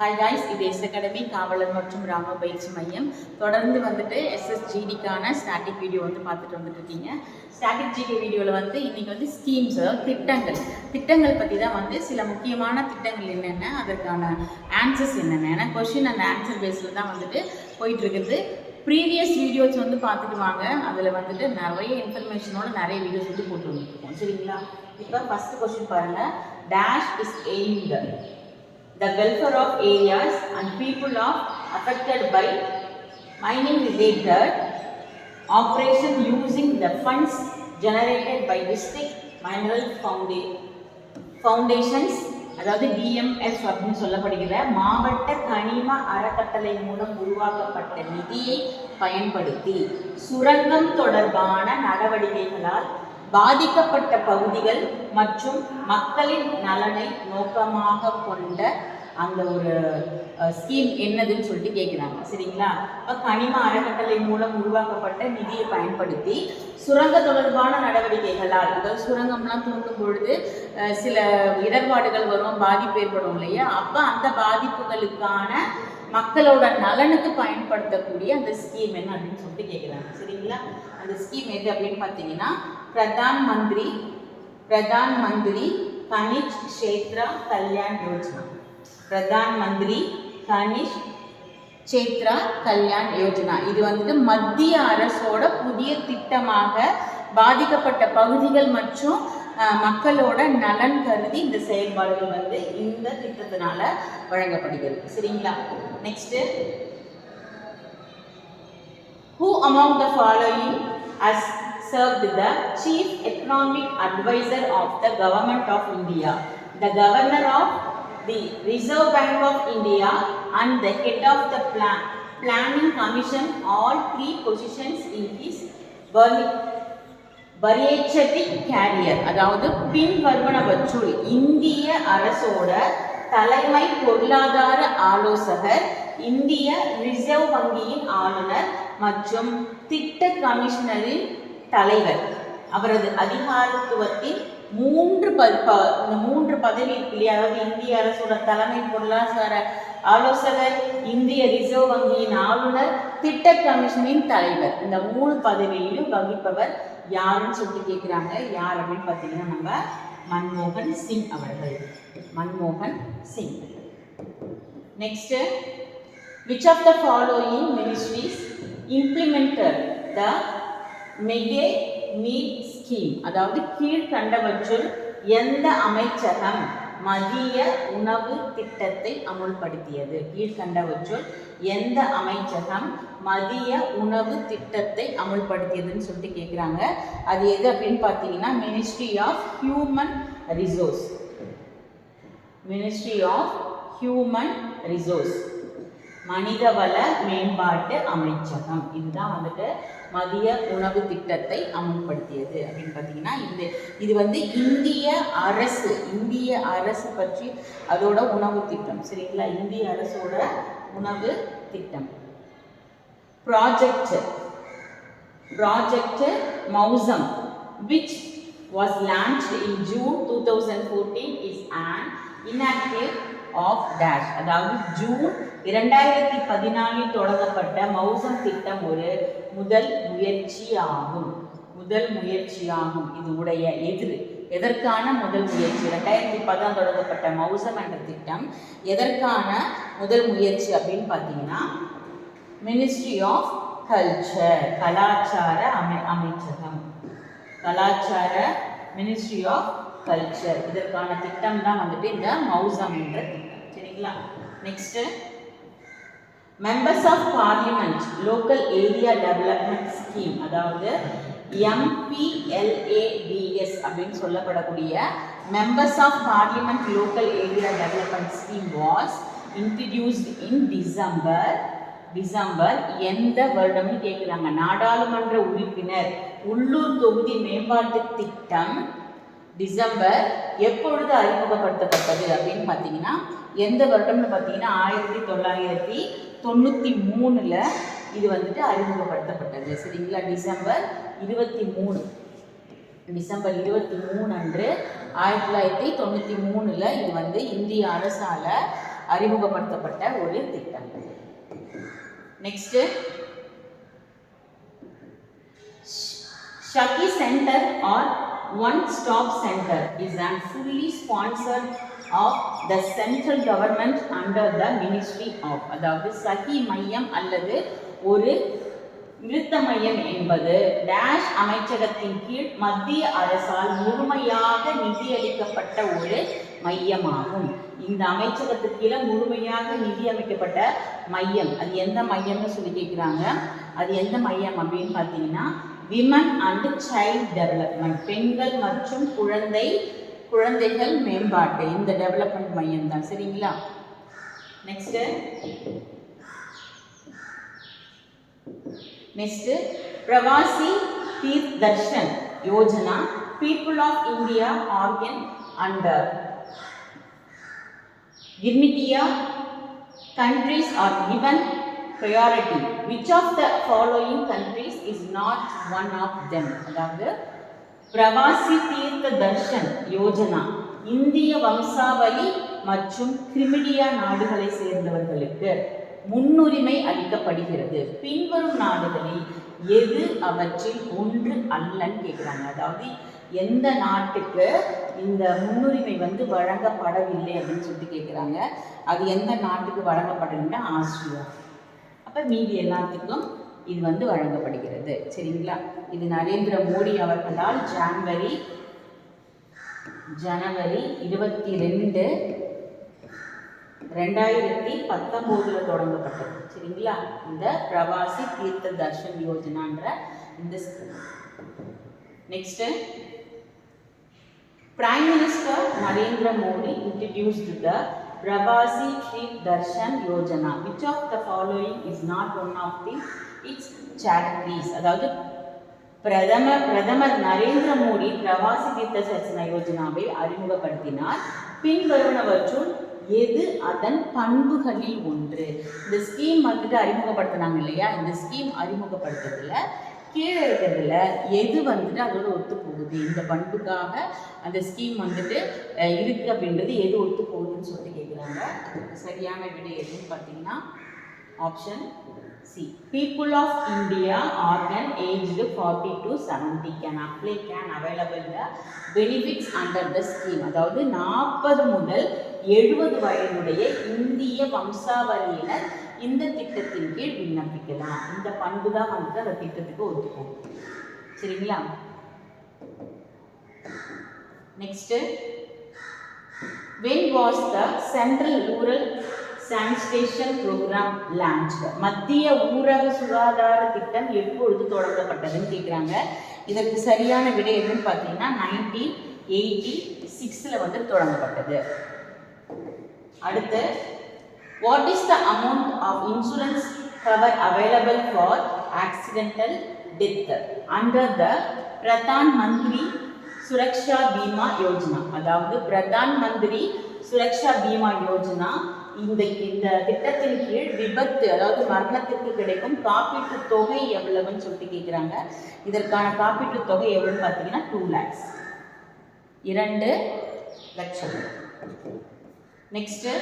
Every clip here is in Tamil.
ஹாய் காய்ஸ் இது எஸ் அகாடமி காவலர் மற்றும் ராணுவ பயிற்சி மையம். தொடர்ந்து வந்துட்டு எஸ்எஸ்ஜிடிக்கான ஸ்டாட்டிக் வீடியோ வந்து பார்த்துட்டு வந்துட்டு இருக்கீங்க. ஸ்டாட்டிக் ஜிடி வீடியோவில் வந்து இன்றைக்கி வந்து ஸ்கீம்ஸ் திட்டங்கள். திட்டங்கள் பற்றி தான் வந்து சில முக்கியமான திட்டங்கள் என்னென்ன அதற்கான ஆன்சர்ஸ் என்னென்ன? ஏன்னா கொஷின் அந்த ஆன்சர் பேஸில் தான் வந்துட்டு போயிட்டுருக்குது. ப்ரீவியஸ் வீடியோஸ் வந்து பார்த்துட்டு வாங்க. அதில் வந்துட்டு நிறைய இன்ஃபர்மேஷனோட நிறைய வீடியோஸ் வந்து போட்டு வந்துருக்கோம் சரிங்களா? இப்போ ஃபஸ்ட் கொஸ்டின் பாருங்கள் dash is aimed the welfare of areas and people of affected by mining related operation using the funds generated by district mineral foundations அதாவது டிஎம்எஸ் அப்படின்னு சொல்லப்படுகிற மாவட்ட கனிம அறக்கட்டளை மூலம் உருவாக்கப்பட்ட நிதியை பயன்படுத்தி சுரங்கம் தொடர்பான நடவடிக்கைகளால் பாதிக்கப்பட்ட பகுதிகள் மற்றும் மக்களின் நலனை நோக்கமாக கொண்ட அந்த ஒரு ஸ்கீம் என்னதுன்னு சொல்லிட்டு கேட்குறாங்க சரிங்களா? இப்போ கனிம அறக்கட்டளை மூலம் உருவாக்கப்பட்ட நிதியை பயன்படுத்தி சுரங்க தொடர்பான நடவடிக்கைகளால் அதாவது சுரங்கம்லாம் தூண்டும் பொழுது சில இடர்பாடுகள் வரும் பாதிப்பு ஏற்படும் இல்லையா? அப்போ அந்த பாதிப்புகளுக்கான மக்களோட நலனுக்கு பயன்படுத்தக்கூடிய அந்த ஸ்கீம் என்ன அப்படின்னு சொல்லிட்டு கேட்குறாங்க சரிங்களா? அந்த ஸ்கீம் எது அப்படின்னு பார்த்தீங்கன்னா பிரதான் மந்திரி பிரதான் மந்திரி கனிஷ் க்ஷேத்ரா கல்யாண் யோஜனா. பிரதான் மந்திரி கனிஷ் சேத்ரா கல்யாண் யோஜனா. இது வந்துட்டு மத்திய அரசோட புதிய திட்டமாக பாதிக்கப்பட்ட பகுதிகள் மற்றும் மக்களோட நலன் கருதி இந்த செயல்பாடுகள் வந்து இந்த திட்டத்தினால வழங்கப்படுகிறது. சரிங்களா? Next who among the following has served the chief economic advisor of the government of India, the governor of the Reserve Bank of India, and the head of the plan, planning commission? All three positions in his Burni- career அதாவது பின் வருவனவற்றுள் இந்திய அரசோட தலைமை பொருளாதார ஆலோசகர் இந்திய ரிசர்வ் வங்கியின் ஆளுநர் மற்றும் திட்ட கமிஷனரின் தலைவர். அவரது அதிகாரத்துவத்தின் மூன்று ப ப- இந்த மூன்று பதவி இருக்கு இல்லையா அதாவது இந்திய அரசோட தலைமை பொருளாதார ஆலோசகர் இந்திய ரிசர்வ் வங்கியின் ஆளுநர் திட்ட கமிஷனின் தலைவர். இந்த மூணு பதவியிலும் வகிப்பவர் யாருன்னு சொல்லிட்டு கேட்குறாங்க யார் அப்படின்னு பார்த்தீங்கன்னா நம்ம மன்மோகன் சிங் அவர்கள். மன்மோகன் Singh. Next which of the following ministries implemented the mega meet scheme. அதாவது கீழ்கண்டவற்றுள் எந்த அமைச்சகம் மதிய உணவு திட்டத்தை அமுல்படுத்தியது? கீழ்கண்டவற்றுள் எந்த அமைச்சகம் மதிய உணவு திட்டத்தை அமுல்படுத்தியதுன்னு சொல்லிட்டு கேட்குறாங்க அது எது அப்படின்னு பார்த்தீங்கன்னா ministry of human resource ministry of human resource மனிதவள மேம்பாட்டு அமைச்சகம். இதுதான் வந்துட்டு மதிய உணவு திட்டத்தை அமுல்படுத்தியது அப்படின்னு பார்த்தீங்கன்னா இந்த இது வந்து இந்திய அரசு இந்திய அரசு பற்றி அதோட உணவு திட்டம் சரிங்களா? இந்திய அரசோட உணவு திட்டம். Project project Mausam which was launch in June two thousand fourteen is an inactive of dash அதாவது ஜூன் இரண்டாயிரத்தி பதினாலில் தொடங்கப்பட்ட மௌசம் திட்டம் ஒரு முதல் முயற்சியாகும். முதல் முயற்சியாகும். இது உடைய எதிர் எதற்கான முதல் முயற்சி? ரெண்டாயிரத்தி பதாம் தொடங்கப்பட்ட மௌசம் என்ற திட்டம் எதற்கான முதல் முயற்சி அப்படின்னு பார்த்தீங்கன்னா மினிஸ்ட்ரி ஆஃப் கல்ச்சர் கலாச்சார அமை அமைச்சகம். கலாச்சார மினிஸ்ட்ரி ஆஃப் கல்ச்சர் இதற்கான திட்டம் தான் வந்துட்டு இந்த மௌசம் என்ற திட்டம். சரிங்களா? Next members of parliament local area development scheme அதாவது எம்பிஎல்ஏடிஎஸ் அப்படின்னு சொல்லப்படக்கூடிய members of parliament local area development scheme was introduced in December December எந்த வருடம்னு கேட்குறாங்க நாடாளுமன்ற உறுப்பினர் உள்ளூர் தொகுதி மேம்பாட்டு திட்டம் டிசம்பர் எப்பொழுது அறிமுகப்படுத்தப்பட்டது அப்படின்னு பார்த்தீங்கன்னா எந்த வருடம்னு பார்த்தீங்கன்னா ஆயிரத்தி தொள்ளாயிரத்தி தொண்ணூற்றி மூணில் இது வந்துட்டு அறிமுகப்படுத்தப்பட்டது. சரிங்களா? டிசம்பர் இருபத்தி மூணு. டிசம்பர் இருபத்தி மூணு அன்று ஆயிரத்தி தொள்ளாயிரத்தி தொண்ணூற்றி மூணில் இது வந்து இந்திய அரசால் அறிமுகப்படுத்தப்பட்ட ஒரு திட்டம். Next Sakhi centre or One Stop Center is an fully sponsored of the central government under the Ministry of அதாவது சகி மையம் அல்லது ஒரு நிறுத்த மையம் என்பது டேஷ் அமைச்சகத்தின் கீழ் மத்திய அரசால் முழுமையாக நிதியளிக்கப்பட்ட ஒரு மையமாகும். இந்த அமைச்சகத்துக்கு கீழே முழுமையாக நிதி அமைக்கப்பட்ட மையம். அது எந்த மையம்னு சொல்லி கேட்குறாங்க அது எந்த மையம் அப்படின்னு பார்த்தீங்கன்னா விமன் அண்ட் சைல்ட் டெவலப்மெண்ட் பெண்கள் மற்றும் குழந்தை குழந்தைகள் மேம்பாட்டு. இந்த டெவலப்மெண்ட் மையம் தான் சரிங்களா? Next next Pravasi Teerth Darshan Yojana. People of India origin under Girmitiya countries are given. Priority which of the following countries is not one of then அதாவது பிரவாசி தீர்த்த தர்ஷன் யோஜனா. இந்திய வம்சாவளி மற்றும் கிரிமிடியா நாடுகளை சேர்ந்தவர்களுக்கு முன்னுரிமை அளிக்கப்படுகிறது. பின்வரும் நாடுகளில் எது அவற்றில் ஒன்று அல்லன்னு கேட்குறாங்க அதாவது எந்த நாட்டுக்கு இந்த முன்னுரிமை வந்து வழங்கப்படவில்லை அப்படின்னு சொல்லிட்டு கேட்குறாங்க அது எந்த நாட்டுக்கு வழங்கப்படலைன்னா ஆஸ்திரியா. அப்போ மீதி எல்லாத்துக்கும் இது வந்து வழங்கப்படுகிறது. சரிங்களா? இது நரேந்திர மோடி அவர்களால் ஜான்வரி ஜனவரி இருபத்தி ரெண்டு ரெண்டாயிரத்தி பத்தொம்போதில் தொடங்கப்பட்டது. சரிங்களா? இந்த பிரவாசி தீர்த்த தர்ஷன் யோஜனான்ற இந்த next Prime Minister Narendra Modi introduced the Pravasi Shri Darshan Yojana. Which of the following is not one of the its charities? அதாவது பிரதமர் பிரதமர் நரேந்திர மோடி பிரவாசி தீர்த்த தர்ஷன யோஜனாவை அறிமுகப்படுத்தினார் பின்வருவனவற்றுள் எது அதன் பண்புகளில் ஒன்று இந்த ஸ்கீம் வந்துட்டு அறிமுகப்படுத்தினாங்க இல்லையா இந்த ஸ்கீம் அறிமுகப்படுத்துறதுல கீழே இருக்கிறதுல எது வந்துட்டு அதோட ஒத்து போகுது இந்த பண்புக்காக அந்த ஸ்கீம் வந்துட்டு இருக்குது அப்படின்றது எது ஒத்து போகுதுன்னு சொல்லிட்டு கேட்குறாங்க அதுக்கு சரியான விடை எதுன்னு பார்த்தீங்கன்னா option C people of India origin aged forty to seventy can apply can available the benefits under the scheme அதாவது நாற்பது முதல் எழுபது வயதுடைய இந்திய வம்சாவளியினர் இந்த திட்டத்தின் கீழ் விண்ணப்பிக்கலாம். இந்த பண்பு தான் வந்துட்டு அந்த திட்டத்துக்கு ஒத்துக்கும் சரிங்களா? Next when was the central rural sanitation programme launch மத்திய ஊரக சுகாதார திட்டம் எப்பொழுது தொடங்கப்பட்டதுன்னு கேட்குறாங்க இதற்கு சரியான விடை எதுன்னு பார்த்தீங்கன்னா நைன்டீன் எயிட்டி சிக்ஸில் வந்து தொடங்கப்பட்டது. அடுத்து what is the amount of insurance cover available for accidental death under the Pradhan Mantri Suraksha Bima Yojana. அதாவது பிரதான் மந்திரி சுரக்ஷா பீமா யோஜனா. இந்த இந்த திட்டத்தின் கீழ் விபத்து அதாவது மரணத்திற்கு கிடைக்கும் காப்பீட்டு தொகை எவ்வளவுன்னு சொல்லிட்டு கேட்குறாங்க இதற்கான காப்பீட்டு தொகை எவ்வளவுன்னு பார்த்தீங்கன்னா டூ லேக்ஸ் இரண்டு லட்சம். Next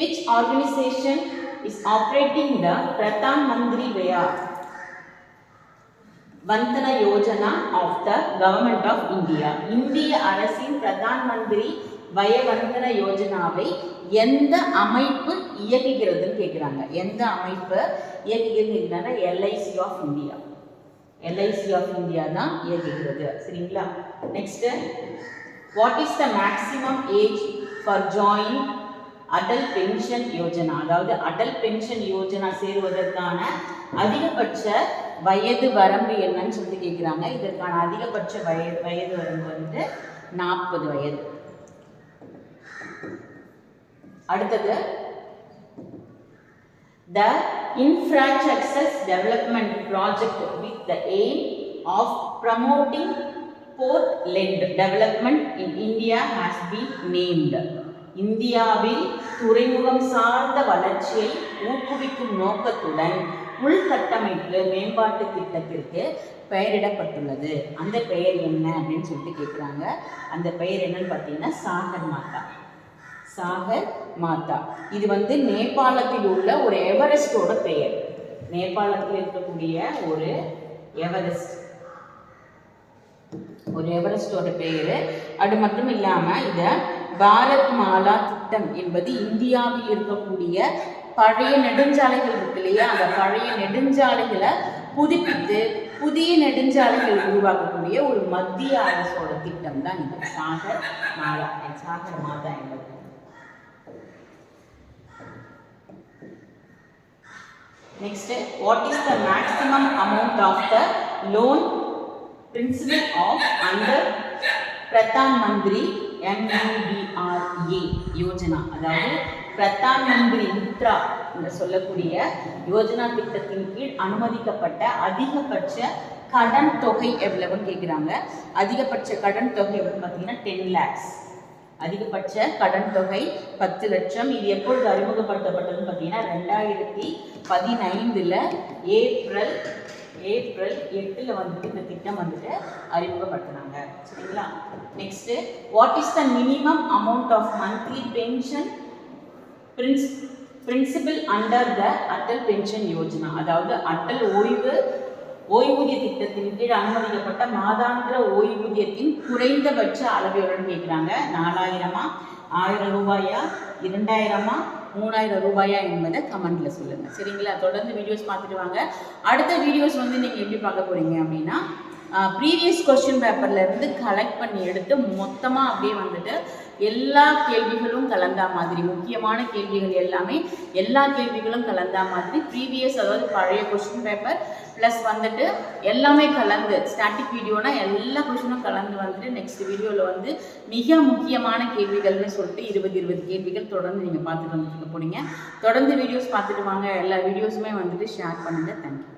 which organisation is operating the Pradhan Mantri Vaya? Vandana Yojana of the government of India இந்திய அரசின் பிரதான் மந்திரி வயவந்தன யோஜனாவை எந்த அமைப்பு இயக்குகிறதுன்னு கேட்குறாங்க எந்த அமைப்பு இயக்குகிறதுன்னு LIC of India LIC of India தான் இயக்குகிறது. சரிங்களா? Next what is the maximum age for join Atal pension Yojana. அதாவது அடல் பென்ஷன் யோஜனா சேருவதற்கான அதிகபட்ச வயது வரம்பு என்னன்னு சொல்லிட்டு கேட்குறாங்க இதற்கான அதிகபட்ச வயது வயது வரம்பு வந்து நாற்பது வயது. அடுத்தது the infrastructure development project with the aim of promoting port led development in India has be named இந்தியாவில் துறைமுகம் சார்ந்த வளர்ச்சியை ஊக்குவிக்கும் நோக்கத்துடன் உள்கட்டமைப்பு மேம்பாட்டு திட்டத்திற்கு பெயரிடப்பட்டுள்ளது. அந்த பெயர் என்ன அப்படின்னு சொல்லிட்டு கேட்குறாங்க அந்த பெயர் என்னன்னு பார்த்தீங்கன்னா சாகர் மாதா. சாகர் மாதா. இது வந்து நேபாளத்தில் உள்ள ஒரு எவரெஸ்டோட பெயர். நேபாளத்தில் இருக்கக்கூடிய ஒரு எவரெஸ்ட். ஒரு எவரெஸ்டோட பெயர். அது மட்டும் இல்லாமல் இதை பாரத் மாலா திட்டம் என்பது இந்தியாவில் இருக்கக்கூடிய பழைய நெடுஞ்சாலைகள் இருக்கு இல்லையா? அந்த பழைய நெடுஞ்சாலைகளை புதுப்பித்து புதிய நெடுஞ்சாலைகள் உருவாக்கக்கூடிய ஒரு மத்திய அரசோட திட்டம் தான் இது. சாகர் மாலா சாகர் மாதா என்பது. Next what is the maximum amount of the loan principal of under Pradhan Mantri MUDRA Yojana. அதாவது பிரதான் மந்திரி முத்ரா என்று சொல்லக்கூடிய யோஜனா திட்டத்தின் கீழ் அனுமதிக்கப்பட்ட அதிகபட்ச கடன் தொகை எவ்வளவுன்னு கேட்குறாங்க அதிகபட்ச கடன் தொகை எவ்வளோன்னு பார்த்தீங்கன்னா டென் லேக்ஸ் அதிகபட்ச கடன் தொகை பத்து லட்சம். இது எப்பொழுது அறிமுகப்படுத்தப்பட்டதுன்னு பார்த்தீங்கன்னா ரெண்டாயிரத்தி பதினைந்தில் ஏப்ரல் ஏப்ரல் எட்டில் வந்துட்டு இந்த திட்டம் வந்துட்டு அறிமுகப்படுத்தினாங்க. சரிங்களா? Next what is the minimum amount of monthly pension prince principal under the Atal pension Yojana அதாவது அட்டல் ஓய்வு ஓய்வூதிய திட்டத்தின் கீழ் அனுமதிக்கப்பட்ட மாதாந்திர ஓய்வூதியத்தின் குறைந்தபட்ச அளவையுடன் கேட்குறாங்க. நாலாயிரமா? ஆயிரம் ரூபாயா? இரண்டாயிரமா? மூணாயிரம் ரூபாயா என்பதை கமெண்ட்ல சொல்லுங்க. சரிங்களா? தொடர்ந்து வீடியோஸ் பார்த்துட்டு வாங்க. அடுத்த வீடியோஸ் வந்து நீங்கள் எப்படி பார்க்க போறீங்க அப்படின்னா ப்ரீவியஸ் கொஸ்டின் பேப்பர்லேருந்து கலெக்ட் பண்ணி எடுத்து மொத்தமாக அப்படியே வந்துட்டு எல்லா கேள்விகளும் கலந்தா மாதிரி முக்கியமான கேள்விகள் எல்லாமே எல்லா கேள்விகளும் கலந்தா மாதிரி ப்ரீவியஸ் அதாவது பழைய கொஸ்டின் பேப்பர் ப்ளஸ் வந்துட்டு எல்லாமே கலந்து ஸ்டாட்டிக் வீடியோனா எல்லா கொஸ்டினும் கலந்து வந்துட்டு நெக்ஸ்ட் வீடியோவில் வந்து மிக முக்கியமான கேள்விகள்னு சொல்லிட்டு இருபது இருபது கேள்விகள் தொடர்ந்து நீங்கள் பார்த்துட்டு வந்துட்டு போனீங்க தொடர்ந்து வீடியோஸ் பார்த்துட்டு வாங்க. எல்லா வீடியோஸுமே வந்துட்டு ஷேர் பண்ணுங்கள் தேங்க்யூ